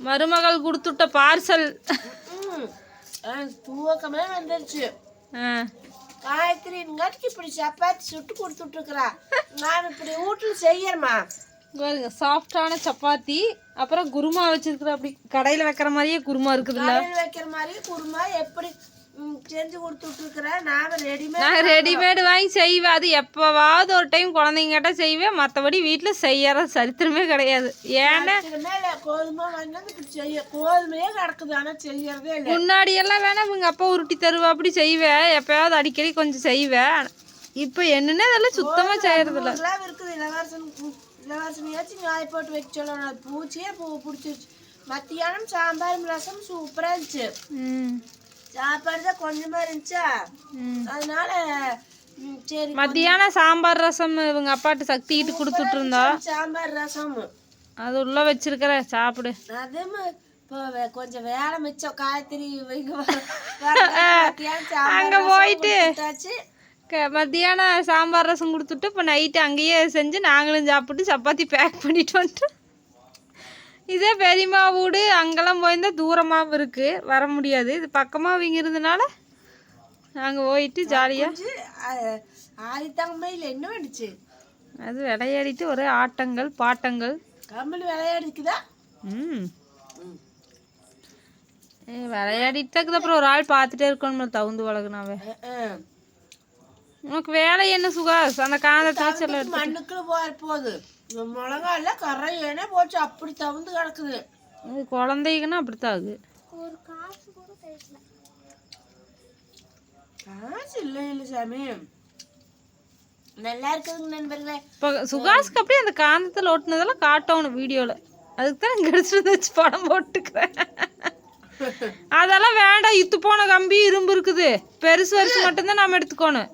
மருமகள் கொடுத்துட்ட பார்சல். தூக்கமே வந்துருச்சு. காயத்ரிங்காட்டிக்கு இப்படி சப்பாத்தி சுட்டு கொடுத்துட்ருக்குறா. நான் இப்படி வீட்டில் செய்யறேம்மா பாருங்க சாஃப்டான சப்பாத்தி அப்புறம் குருமா வச்சிருக்கிற அப்படி கடையில் வைக்கிற மாதிரியே குருமா இருக்குதுல்ல? கடையில் வைக்கிற மாதிரி குருமா எப்படி செஞ்சு கொடுத்துட்ருக்குறேன் நான் ரெடிமேட் நான் ரெடிமேடு வாங்கி செய்வேன். அது எப்போவாவது ஒரு டைம் குழந்தைங்க கேட்டால் செய்வேன். மற்றபடி வீட்டில் செய்யற சரித்திரமே கிடையாது. ஏன்னா கோதுமை வாங்கி இப்படி செய்ய. கோதுமையே கிடக்குது. ஆனால் செய்யறதே இல்லை. முன்னாடி எல்லாம் வேணா இவங்க அப்பா உருட்டி தருவா அப்படி செய்வேன் எப்பயாவது அடிக்கடி கொஞ்சம் செய்வேன் இப்போ என்னன்னு அதெல்லாம் சுத்தமாக செய்யறதில்ல இருக்குது. இளவரசன் இளவரசனையாச்சும் காய போட்டு வைக்க சொல்லணும். அது பூச்சியே பூ பிடிச்சிருச்சு. மத்தியானம் சாம்பார் ரசம் சூப்பராக இருந்துச்சு. சாப்பாடு தான் கொஞ்சமா இருந்துச்சா? அதனால சரி மத்தியானம் சாம்பார் ரசம் இவங்க அப்பாட்ட சக்திக்கிட்டு கொடுத்துட்டு இருந்தா? சாம்பார் ரசம். அது உள்ள வச்சிருக்கிற சாப்பிடு. அதுவும் கொஞ்சம் வேலை மிச்சம் சாம்பார் அங்க போயிட்டு. மத்தியானம் சாம்பார் ரசம் கொடுத்துட்டு இப்போ நைட்டு அங்கேயே செஞ்சு நாங்களும் சாப்பிட்டு சப்பாத்தி பேக் பண்ணிட்டு வந்துட்டோம். இதே பெரியம்மா வீடு அங்கெல்லாம் போயிருந்தா தூரமாகவும் இருக்குது வர முடியாது. இது பக்கமாக இவங்க இருந்தனால நாங்கள் போயிட்டு ஜாலியாக செஞ்சு, அஹ், ஆதி தங்கமையில் என்ன வந்துச்சு? அது விளையாடிட்டு ஒரே ஆட்டங்கள் பாட்டங்கள். கம்மல் விளையாடிக்குதா ம். விளையாடிட்டு அப்புறம் ஒரு ஆள் பார்த்துட்டே இருக்கணும் தகுந்து வளகுனாவே உனக்கு வேலை என்ன சுகாஸ் அந்த எல்லாம் எடுத்து- மண்ணுக்குள்ள போற போகுது. மிளகால கரை ஏனே போச்சு. அப்படி தவுந்து கிடக்குது. அது குழந்தைங்கன்னா அப்படித்தான் ஆகுது காசு இல்லை இல்லை சாமி. நல்லா இருக்குதுங்க நண்பர்களே. இப்போ சுகாஸ்க்கு அப்படியே அந்த காந்தத்தில் ஓட்டுனதெல்லாம் காட்டணும் வீடியோவில் அதுக்கு தான் இங்கே எடுத்துட்டு வச்சு படம் போட்டுக்கிறேன். அதெல்லாம் வேண்டாம். இத்து போன கம்பி இரும்பு இருக்குது. பெருசு பெருசு மட்டும்தான் நம்ம எடுத்துக்கணும்.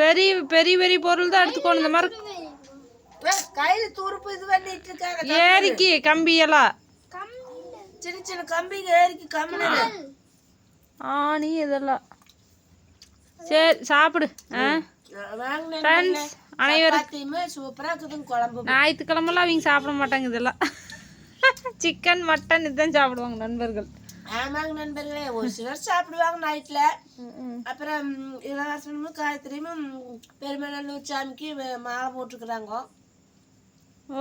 பெரிய பெரிய பெரிய பொருள் தான் எடுத்துக்கணும். இந்த மாதிரி கையில துருப்பு இது பண்ணிட்டு இருக்காங்க ஏரிக்கு கம்பியெல்லாம். சின்ன சின்ன கம்பிங்க ஏறிக்கு கம்மினது ஆணி இதெல்லாம். சரி சாப்பிடு. ஆ? ஃப்ரெண்ட்ஸ் அனைவரும் சப்பாத்தியுமே சூப்பரா இருக்குதுங்க குழம்பு ஞாயிற்றுக்கிழமெல்லாம் அவங்க சாப்பிட மாட்டாங்க இதெல்லாம். சிக்கன் மட்டன் இதுதான் சாப்பிடுவாங்க நண்பர்கள். ஆமாங்க நண்பர்களே ஒரு சிலர் சாப்பிடுவாங்க நைட்ல அப்புறம் இளவாசனமும் காயத்ரியும் பெருமநல்லூர் சாமிக்கு மாலை போட்டுக்கிறாங்க.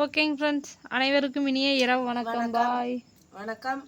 ஓகேங்க ஃப்ரெண்ட்ஸ் அனைவருக்கும் இனிய இரவு. வணக்கம். பாய் வணக்கம்.